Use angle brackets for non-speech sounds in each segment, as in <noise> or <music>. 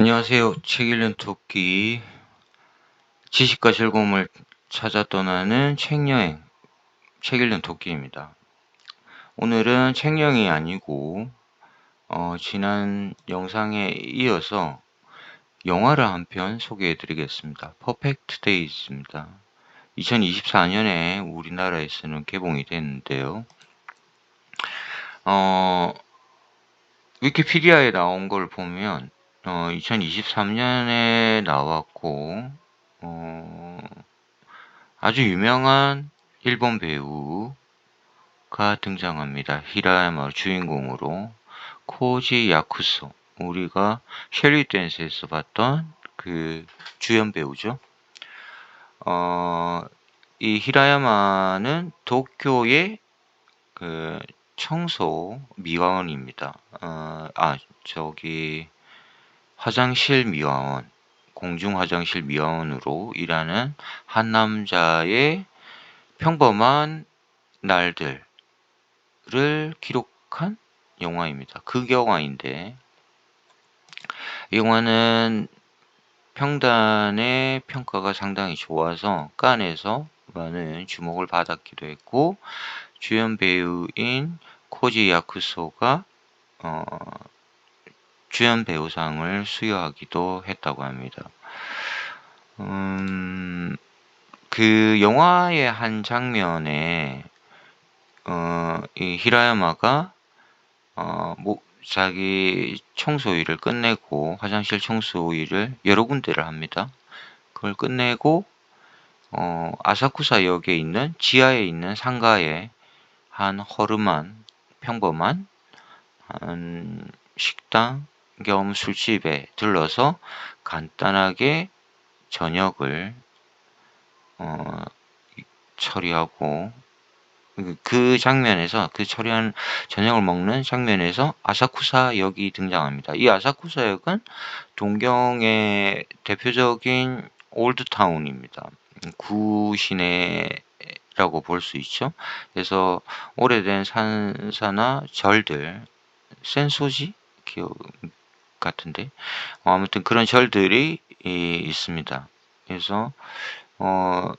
안녕하세요. 책 읽는 토끼 지식과 즐거움을 찾아 떠나는 책여행 책 읽는 토끼입니다. 오늘은 책여행이 아니고 어, 지난 영상에 이어서 영화를 한 편 소개해 드리겠습니다. 퍼펙트 데이즈입니다. 2024년에 우리나라에서는 개봉이 됐는데요. 어, 위키피디아에 나온 걸 보면 어, 2023년에 나왔고 어, 아주 유명한 일본 배우가 등장합니다. 히라야마 주인공으로 코지 야쿠소 우리가 셸리 댄스에서 봤던 그 주연 배우죠. 어, 이 히라야마는 도쿄의 그 청소 미화원입니다. 어, 아 저기 화장실 미화원, 공중 화장실 미화원으로 일하는 한 남자의 평범한 날들을 기록한 영화입니다. 극영화인데 이 영화는 평단의 평가가 상당히 좋아서 깐에서 많은 주목을 받았기도 했고 주연 배우인 코지 야쿠소가 어, 주연 배우상을 수여하기도 했다고 합니다. 음, 그 영화의 한 장면에 어, 이 히라야마가 어, 뭐, 자기 청소 일을 끝내고 화장실 청소 일을 여러 군데를 합니다. 그걸 끝내고 어, 아사쿠사 역에 있는 지하에 있는 상가에 한 허름한 평범한 한 식당 겸 술집에 들러서 간단하게 저녁을 어, 처리하고 그 장면에서 그 처리한 저녁을 먹는 장면에서 아사쿠사 역이 등장합니다. 이 아사쿠사 역은 동경의 대표적인 올드타운입니다. 구시내라고 볼 수 있죠. 그래서 오래된 산사나 절들, 센소지 기억 같은데 어, 아무튼 그런 절들이 이, 있습니다. 그래서 어,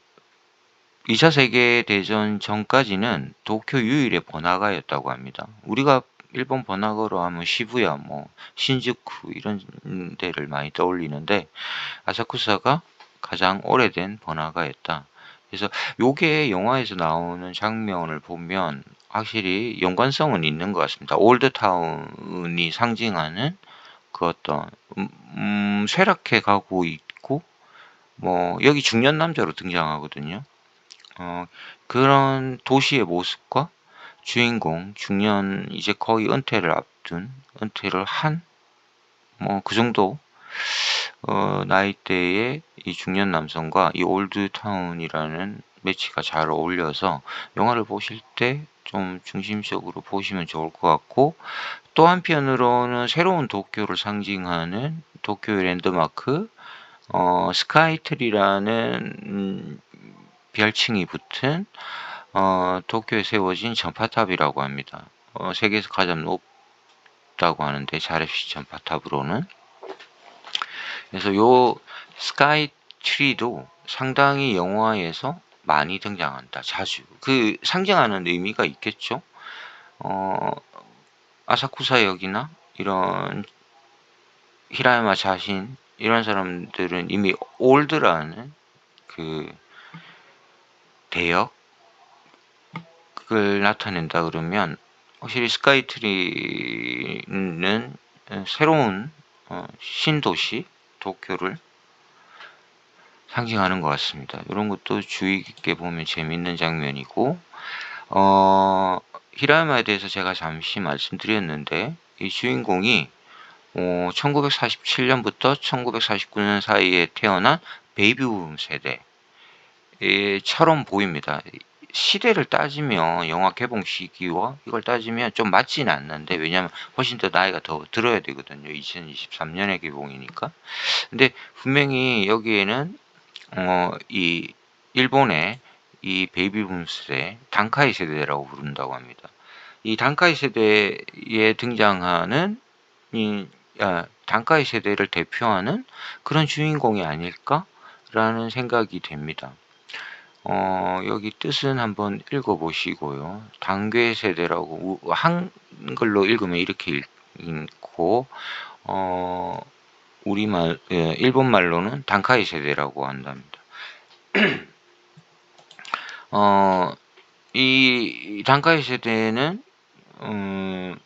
2차 세계대전 전까지는 도쿄 유일의 번화가였다고 합니다. 우리가 일본 번화가로 하면 시부야, 뭐 신주쿠 이런 데를 많이 떠올리는데 아사쿠사가 가장 오래된 번화가였다. 그래서 요게 영화에서 나오는 장면을 보면 확실히 연관성은 있는 것 같습니다. 올드타운이 상징하는 그 어떤 음, 음, 쇠락해 가고 있고 뭐 여기 중년 남자로 등장하거든요. 어, 그런 도시의 모습과 주인공 중년 이제 거의 은퇴를 앞둔 은퇴를 한 뭐 그 정도 어, 나이대의 이 중년 남성과 이 올드타운이라는 매치가 잘 어울려서 영화를 보실 때 좀 중심적으로 보시면 좋을 것 같고 또 한편으로는 새로운 도쿄를 상징하는 도쿄의 랜드마크 어, 스카이트리라는 음, 별칭이 붙은 어, 도쿄에 세워진 전파탑이라고 합니다. 어, 세계에서 가장 높다고 하는데 자레시 전파탑으로는 그래서 요 스카이트리도 상당히 영화에서 많이 등장한다. 자주 그 상징하는 의미가 있겠죠. 어, 아사쿠사 역이나 이런 히라야마 자신 이런 사람들은 이미 올드라는 그 대역을 나타낸다 그러면 확실히 스카이트리는 새로운 어, 신도시 도쿄를 상징하는 것 같습니다. 이런 것도 주의 깊게 보면 재밌는 장면이고 어, 히라야마에 대해서 제가 잠시 말씀드렸는데 이 주인공이 어, 1947년부터 1949년 사이에 태어난 베이비붐 세대처럼 보입니다. 시대를 따지면 영화 개봉 시기와 이걸 따지면 좀 맞지는 않는데 왜냐하면 훨씬 더 나이가 더 들어야 되거든요. 2023년에 개봉이니까. 근데 분명히 여기에는 어, 이 일본의 이 베이비붐 세대, 단카이 세대라고 부른다고 합니다. 이 단카이 세대에 등장하는 이 아, 단가의 세대를 대표하는 그런 주인공이 아닐까라는 생각이 됩니다. 어, 여기 뜻은 한번 읽어보시고요. 단괴 세대라고 우- 한글로 읽으면 이렇게 읽고 어, 우리말 예, 일본 말로는 단카이 세대라고 한답니다. <clears throat> 어, 이 단카이 세대는 음,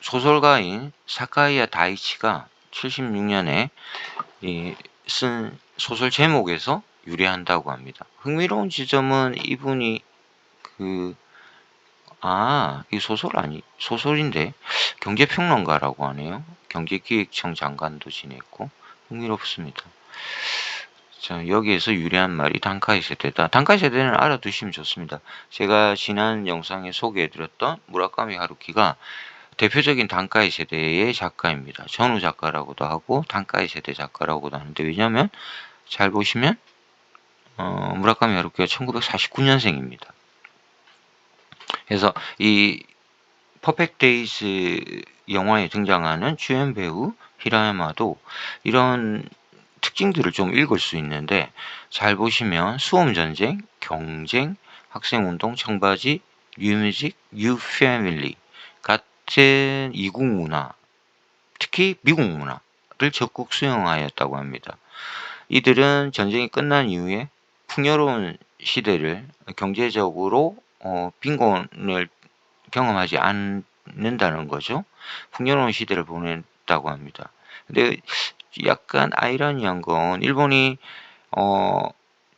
소설가인 사카이야 다이치가 76년에 쓴 소설 제목에서 유래한다고 합니다. 흥미로운 지점은 이분이 그, 아, 이 소설 아니, 소설인데, 경제평론가라고 하네요. 경제기획청 장관도 지냈고, 흥미롭습니다. 자, 여기에서 유래한 말이 단카이 세대다. 단카이 세대는 알아두시면 좋습니다. 제가 지난 영상에 소개해드렸던 무라카미 하루키가 대표적인 단카이 세대의 작가입니다. 전후 작가라고도 하고 단카이 세대 작가라고도 하는데 왜냐하면 잘 보시면 어, 무라카미 하루키가 1949년생입니다. 그래서 이 퍼펙트 데이즈 영화에 등장하는 주연 배우 히라야마도 이런 특징들을 좀 읽을 수 있는데 잘 보시면 수험 전쟁, 경쟁, 학생 운동, 청바지, 뉴뮤직, 뉴패밀리 같은 이국 문화, 특히 미국 문화를 적극 수용하였다고 합니다. 이들은 전쟁이 끝난 이후에 풍요로운 시대를 경제적으로 어, 빈곤을 경험하지 않는다는 거죠. 풍요로운 시대를 보냈다고 합니다. 근데 약간 아이러니한 건 일본이 어,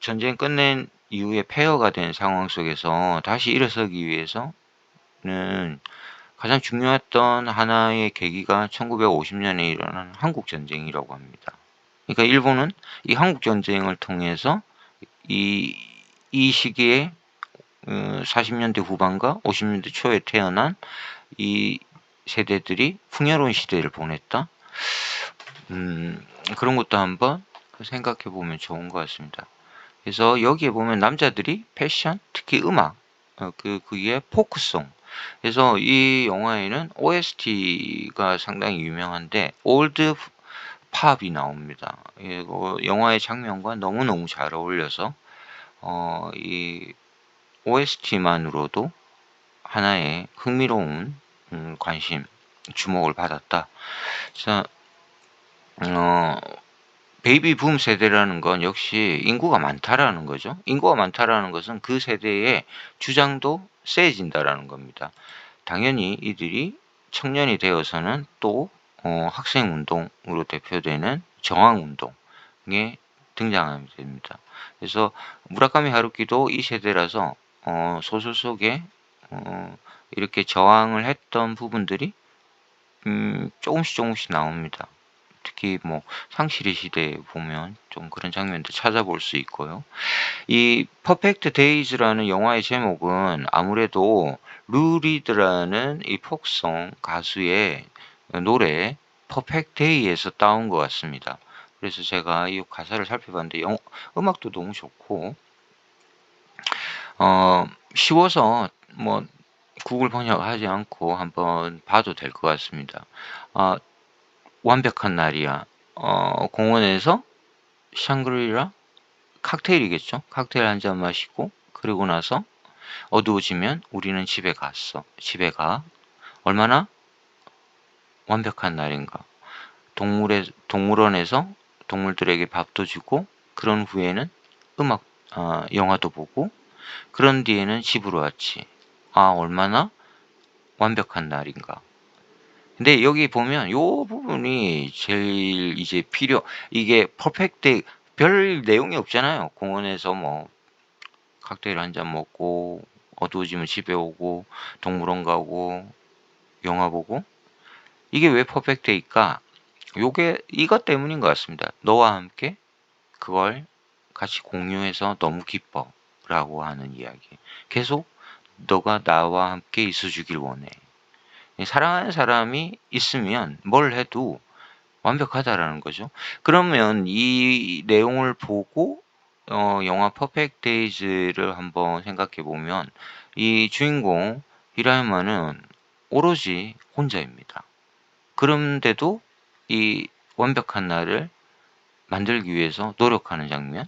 전쟁 끝낸 이후에 폐허가 된 상황 속에서 다시 일어서기 위해서는 가장 중요했던 하나의 계기가 1950년에 일어난 한국 전쟁이라고 합니다. 그러니까 일본은 이 한국 전쟁을 통해서 이, 이 시기에 40년대 어, 후반과 50년대 초에 태어난 이 세대들이 풍요로운 시대를 보냈다. 음, 그런 것도 한번 생각해 보면 좋은 것 같습니다. 그래서 여기에 보면 남자들이 패션, 특히 음악, 어, 그, 그게 포크송. 그래서 이 영화에는 OST가 상당히 유명한데, 올드 팝이 나옵니다. 이거 영화의 장면과 너무너무 잘 어울려서, 어, 이 OST만으로도 하나의 흥미로운 음, 관심, 주목을 받았다. 자, 어, 베이비 붐 세대라는 건 역시 인구가 많다라는 거죠. 인구가 많다라는 것은 그 세대의 주장도 세진다라는 겁니다. 당연히 이들이 청년이 되어서는 또 어, 학생 운동으로 대표되는 저항 운동에 등장하게 됩니다. 그래서 무라카미 하루키도 이 세대라서 어, 소설 속에 어, 이렇게 저항을 했던 부분들이 음, 조금씩 조금씩 나옵니다. 특히 뭐 상실의 시대에 보면 좀 그런 장면들 찾아볼 수 있고요. 이 퍼펙트 데이즈라는 영화의 제목은 아무래도 루리드라는 이 폭성 가수의 노래 퍼펙트 데이에서 따온 것 같습니다. 그래서 제가 이 가사를 살펴봤는데 영, 음악도 너무 좋고 어, 쉬워서 뭐 구글 번역하지 않고 한번 봐도 될 것 같습니다. 어, 완벽한 날이야. 어, 공원에서 샹그리라 칵테일이겠죠. 칵테일 한 잔 마시고 그리고 나서 어두워지면 우리는 집에 갔어. 집에 가. 얼마나 완벽한 날인가. 동물의 동물원에서 동물들에게 밥도 주고 그런 후에는 음악 어, 영화도 보고 그런 뒤에는 집으로 왔지. 아, 얼마나 완벽한 날인가. 근데 여기 보면 요 부분이 제일 이제 필요, 이게 퍼펙트, 별 내용이 없잖아요. 공원에서 뭐, 칵테일 한 잔 먹고, 어두워지면 집에 오고, 동물원 가고, 영화 보고. 이게 왜 퍼펙트일까? 요게 이것 때문인 것 같습니다. 너와 함께 그걸 같이 공유해서 너무 기뻐. 라고 하는 이야기. 계속 너가 나와 함께 있어 주길 원해. 사랑하는 사람이 있으면 뭘 해도 완벽하다라는 거죠. 그러면 이 내용을 보고 어, 영화 퍼펙트 데이즈를 한번 생각해 보면 이 주인공 히라야마는 오로지 혼자입니다. 그런데도 이 완벽한 나를 만들기 위해서 노력하는 장면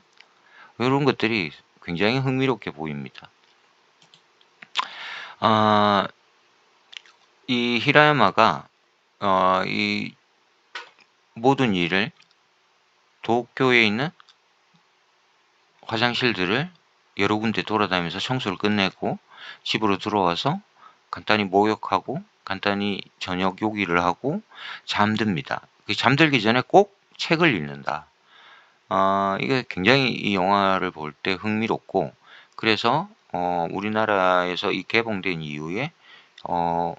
이런 것들이 굉장히 흥미롭게 보입니다. 아, 이 히라야마가 어, 이 모든 일을 도쿄에 있는 화장실들을 여러 군데 돌아다니면서 청소를 끝내고 집으로 들어와서 간단히 목욕하고 간단히 저녁 요기를 하고 잠듭니다. 그 잠들기 전에 꼭 책을 읽는다. 어, 이게 굉장히 이 영화를 볼 때 흥미롭고 그래서 어, 우리나라에서 이 개봉된 이후에 어,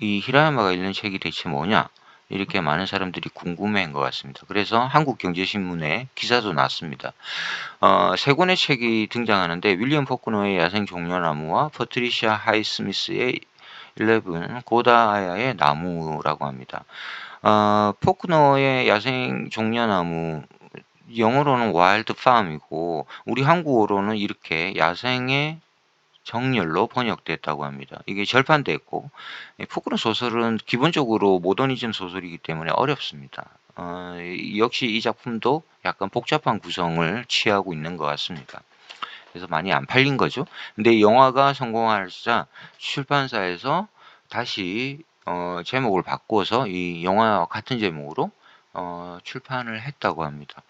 이 히라야마가 읽는 책이 대체 뭐냐 이렇게 많은 사람들이 궁금해한 것 같습니다. 그래서 한국경제신문에 기사도 났습니다. 어, 세 권의 책이 등장하는데 윌리엄 포크너의 야생 종려나무와 퍼트리시아 하이스미스의 11 고다아야의 나무라고 합니다. 어, 포크너의 야생 종려나무 영어로는 와일드 팜이고 우리 한국어로는 이렇게 야생의 정렬로 번역됐다고 합니다. 이게 절판됐고 포크너 소설은 기본적으로 모더니즘 소설이기 때문에 어렵습니다. 어, 역시 이 작품도 약간 복잡한 구성을 취하고 있는 것 같습니다. 그래서 많이 안 팔린 거죠. 근데 영화가 성공하자 출판사에서 다시 어, 제목을 바꿔서 이 영화와 같은 제목으로 어, 출판을 했다고 합니다.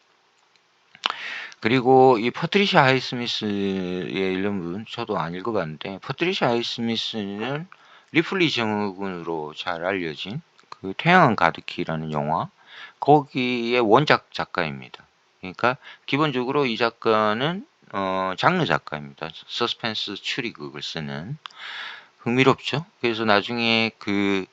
그리고 이 퍼트리샤 하이스미스의 이름은 저도 안 읽어봤는데 퍼트리샤 하이스미스는 리플리 증후군으로 잘 알려진 그 태양은 가득히라는 영화 거기에 원작 작가입니다. 그러니까 기본적으로 이 작가는 어, 장르 작가입니다. 서스펜스 추리극을 쓰는 흥미롭죠. 그래서 나중에 그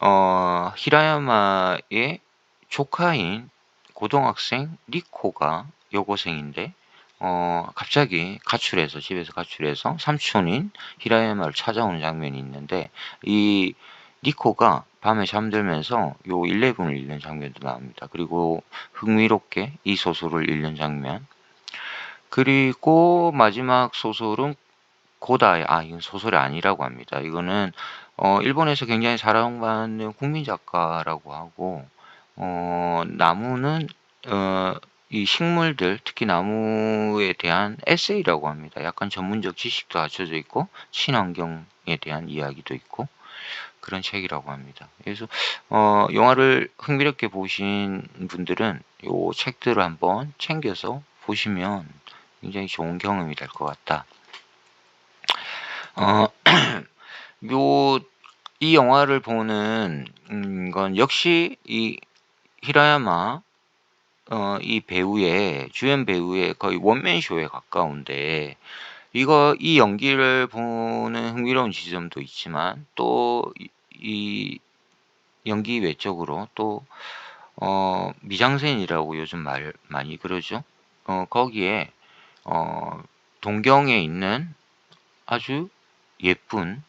어, 히라야마의 조카인 고등학생 니코가 여고생인데 어, 갑자기 가출해서 집에서 가출해서 삼촌인 히라야마를 찾아오는 장면이 있는데 이 니코가 밤에 잠들면서 요 11을 읽는 장면도 나옵니다. 그리고 흥미롭게 이 소설을 읽는 장면. 그리고 마지막 소설은 고다의 아 이건 소설이 아니라고 합니다. 이거는 어, 일본에서 굉장히 사랑받는 국민 작가라고 하고 어, 나무는 어, 이 식물들 특히 나무에 대한 에세이라고 합니다. 약간 전문적 지식도 갖춰져 있고 친환경에 대한 이야기도 있고 그런 책이라고 합니다. 그래서 어, 영화를 흥미롭게 보신 분들은 요 책들을 한번 챙겨서 보시면 굉장히 좋은 경험이 될 것 같다. 어, <clears throat> 요, 이 영화를 보는 음, 건 역시 이 히라야마 어, 이 배우의 주연 배우의 거의 원맨 쇼에 가까운데 이거 이 연기를 보는 흥미로운 지점도 있지만 또 이 연기 외적으로 또 어, 미장센이라고 요즘 말 많이 그러죠. 어, 거기에 어, 동경에 있는 아주 예쁜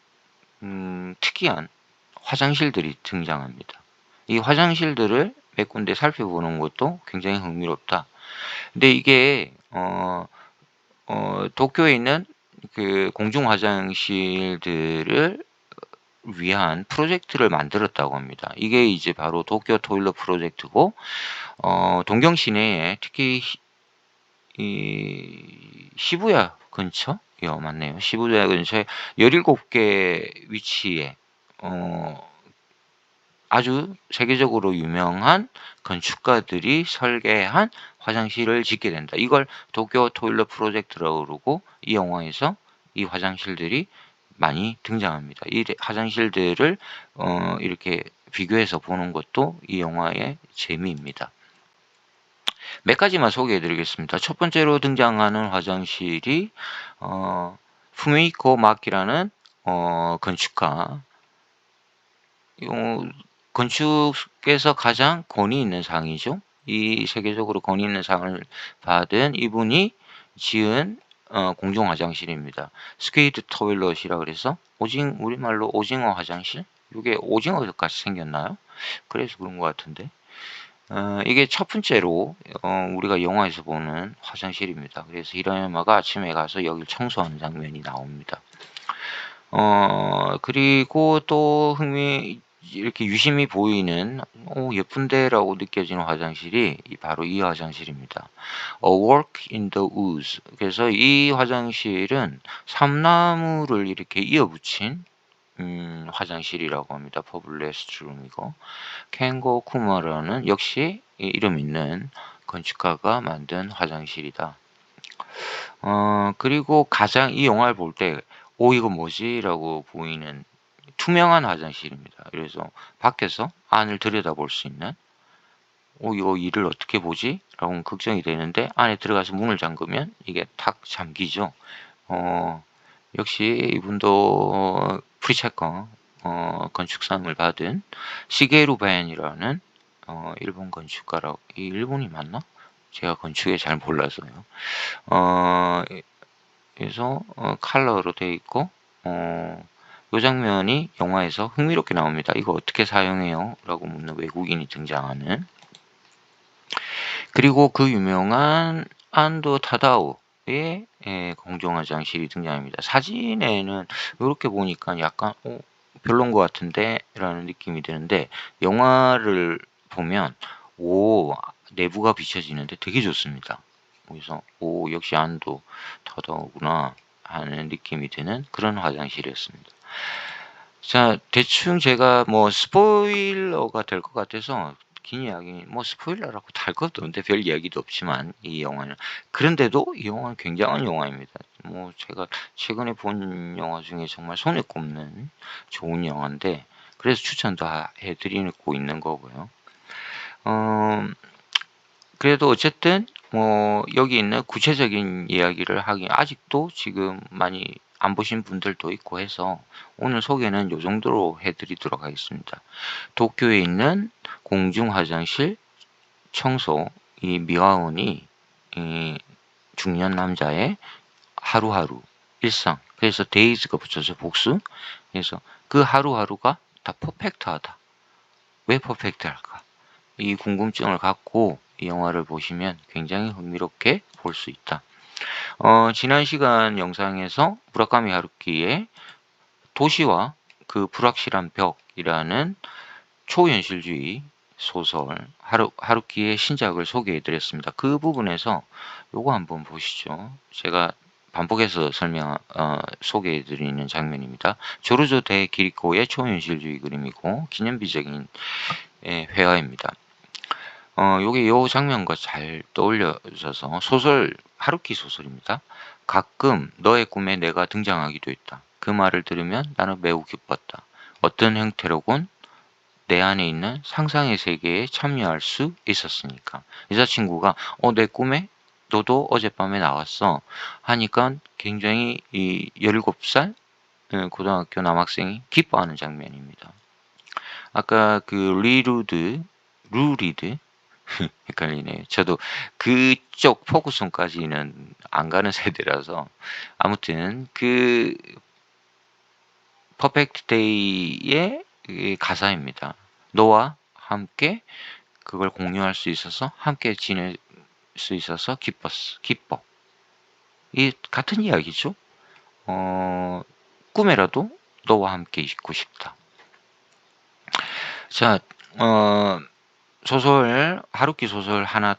음, 특이한 화장실들이 등장합니다. 이 화장실들을 몇 군데 살펴보는 것도 굉장히 흥미롭다. 근데 이게 어, 어, 도쿄에 있는 그 공중 화장실들을 위한 프로젝트를 만들었다고 합니다. 이게 이제 바로 도쿄 토일러 프로젝트고 어, 동경 시내에 특히 이 시부야 근처 요 맞네요. 시부야 근처에 17개 위치에 어, 아주 세계적으로 유명한 건축가들이 설계한 화장실을 짓게 된다. 이걸 도쿄 토일러 프로젝트라고 그러고 이 영화에서 이 화장실들이 많이 등장합니다. 이 화장실들을 어, 이렇게 비교해서 보는 것도 이 영화의 재미입니다. 몇 가지만 소개해 드리겠습니다. 첫 번째로 등장하는 화장실이 어, 푸미코 마키라는 어, 건축가 어, 건축에서 가장 권위 있는 상이죠. 이 세계적으로 권위 있는 상을 받은 이분이 지은 어, 공중 화장실입니다. 스케이트 터일럿이라 그래서 오징 우리말로 오징어 화장실? 이게 오징어 같이 생겼나요? 그래서 그런 것 같은데. 어, 이게 첫 번째로 어, 우리가 영화에서 보는 화장실입니다. 그래서 히라야마가 아침에 가서 여기를 청소하는 장면이 나옵니다. 어, 그리고 또 흥미 이렇게 유심히 보이는 오 예쁜데라고 느껴지는 화장실이 이- 바로 이 화장실입니다. A Walk in the Woods. 그래서 이 화장실은 삼나무를 이렇게 이어붙인 음, 화장실이라고 합니다. 퍼블 레스트룸이고 켄고 쿠마라는 역시 이 이름 있는 건축가가 만든 화장실이다. 어, 그리고 가장 이 영화를 볼 때, 오, 이거 뭐지? 라고 보이는 투명한 화장실입니다. 그래서 밖에서 안을 들여다볼 수 있는, 오, 이거 일을 어떻게 보지? 라고 걱정이 되는데, 안에 들어가서 문을 잠그면 이게 탁 잠기죠. 어, 역시 이분도 프리체커, 어, 건축상을 받은 시게루 바엔이라는 어, 일본 건축가라고, 이 일본이 맞나? 제가 건축에 잘 몰라서요. 어, 그래서 어, 컬러로 되어 있고 어, 이 장면이 영화에서 흥미롭게 나옵니다. 이거 어떻게 사용해요? 라고 묻는 외국인이 등장하는 그리고 그 유명한 안도 타다오의 예, 공정화장실이 등장합니다. 사진에는 이렇게 보니까 약간 어, 별론 것 같은데 라는 느낌이 드는데 영화를 보면 오 내부가 비춰지는데 되게 좋습니다. 그래서 오 역시 안도 타다오구나 하는 느낌이 드는 그런 화장실이었습니다. 자 대충 제가 뭐 스포일러가 될 것 같아서 긴 이야기 뭐 스포일러라고 달 것도 없는데 별 이야기도 없지만 이 영화는 그런데도 이 영화는 굉장한 영화입니다. 뭐 제가 최근에 본 영화 중에 정말 손에 꼽는 좋은 영화인데 그래서 추천도 하- 해드리고 있는 거고요. 어, 그래도 어쨌든 뭐 여기 있는 구체적인 이야기를 하기 아직도 지금 많이 안 보신 분들도 있고 해서 오늘 소개는 요 정도로 해드리도록 하겠습니다. 도쿄에 있는 공중 화장실 청소 이 미화원이 이 중년 남자의 하루하루 일상 그래서 데이즈가 붙여서 복수 그래서 그 하루하루가 다 퍼펙트하다 왜 퍼펙트할까 이 궁금증을 갖고 이 영화를 보시면 굉장히 흥미롭게 볼 수 있다. 어, 지난 시간 영상에서 무라카미 하루키의 도시와 그 불확실한 벽이라는 초현실주의 소설 하루, 하루키의 신작을 소개해 드렸습니다. 그 부분에서 요거 한번 보시죠. 제가 반복해서 설명, 어, 소개해 드리는 장면입니다. 조르조 대 기리코의 초현실주의 그림이고 기념비적인 예, 회화입니다. 어, 요게 요 장면과 잘 떠올려져서 소설, 하루키 소설입니다. 가끔 너의 꿈에 내가 등장하기도 했다. 그 말을 들으면 나는 매우 기뻤다. 어떤 형태로건 내 안에 있는 상상의 세계에 참여할 수 있었으니까. 여자친구가, 어, 내 꿈에 너도 어젯밤에 나왔어. 하니까 굉장히 이 17살 예, 고등학교 남학생이 기뻐하는 장면입니다. 아까 그 리루드, 루리드, <laughs> 헷갈리네요. 저도 그쪽 포구송까지는 안 가는 <laughs> 세대라서 아무튼 그 퍼펙트 데이의 이 가사입니다. 너와 함께 그걸 공유할 수 있어서 함께 지낼 수 있어서 기뻤어. 기뻐. 이 같은 이야기죠. 어, 꿈에라도 너와 함께 있고 싶다. 자, 어, 소설, 하루키 소설 하나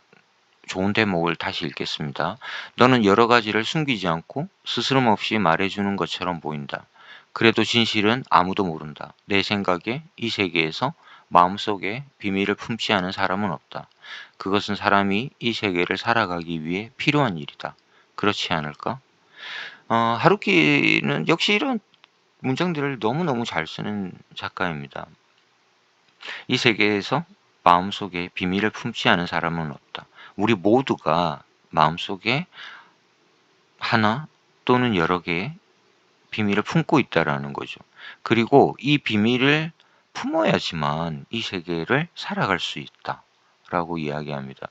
좋은 대목을 다시 읽겠습니다. 너는 여러 가지를 숨기지 않고 스스럼 없이 말해주는 것처럼 보인다. 그래도 진실은 아무도 모른다. 내 생각에 이 세계에서 마음속에 비밀을 품지 않은 사람은 없다. 그것은 사람이 이 세계를 살아가기 위해 필요한 일이다. 그렇지 않을까? 어, 하루키는 역시 이런 문장들을 너무너무 잘 쓰는 작가입니다. 이 세계에서 마음속에 비밀을 품지 않은 사람은 없다. 우리 모두가 마음속에 하나 또는 여러 개의 비밀을 품고 있다라는 거죠. 그리고 이 비밀을 품어야지만 이 세계를 살아갈 수 있다라고 이야기합니다.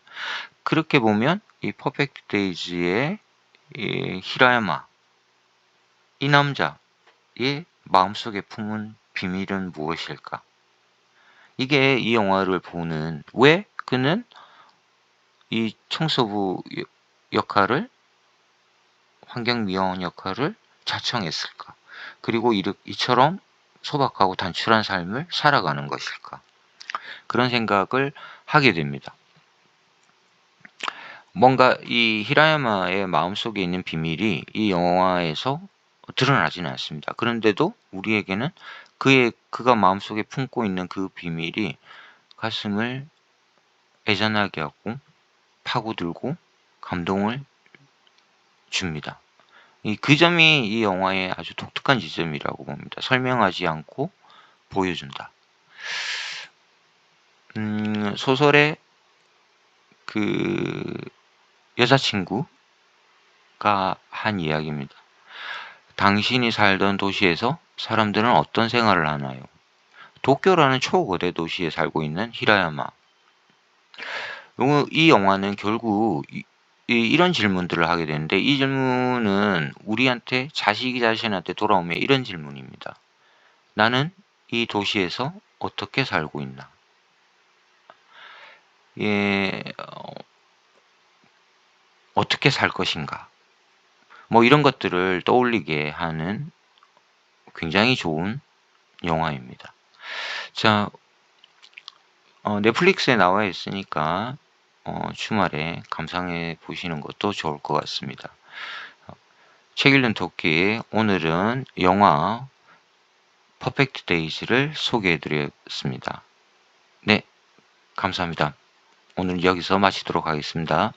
그렇게 보면 이 퍼펙트 데이즈의 이 히라야마 이 남자의 마음속에 품은 비밀은 무엇일까? 이게 이 영화를 보는 왜 그는 이 청소부 여- 역할을 환경미화원 역할을 자청했을까? 그리고 이처럼 소박하고 단출한 삶을 살아가는 것일까? 그런 생각을 하게 됩니다. 뭔가 이 히라야마의 마음속에 있는 비밀이 이 영화에서 드러나지는 않습니다. 그런데도 우리에게는 그의 그가 마음속에 품고 있는 그 비밀이 가슴을 애잔하게 하고 파고들고 감동을 줍니다. 이 그 점이 이 영화의 아주 독특한 지점이라고 봅니다. 설명하지 않고 보여준다. 음, 소설의 그 여자친구가 한 이야기입니다. 당신이 살던 도시에서 사람들은 어떤 생활을 하나요? 도쿄라는 초거대 도시에 살고 있는 히라야마. 요- 이 영화는 결국 이, 이- 이런 질문들을 하게 되는데 이 질문은 우리한테 자식이 자신한테 돌아오면 이런 질문입니다. 나는 이 도시에서 어떻게 살고 있나? 예, 어, 어떻게 살 것인가? 뭐 이런 것들을 떠올리게 하는 굉장히 좋은 영화입니다. 자, 어, 넷플릭스에 나와 있으니까 어, 주말에 감상해 보시는 것도 좋을 것 같습니다. 어, 책 읽는 토끼 오늘은 영화 퍼펙트 데이즈를 소개해 드렸습니다. 네, 감사합니다. 오늘 여기서 마치도록 하겠습니다.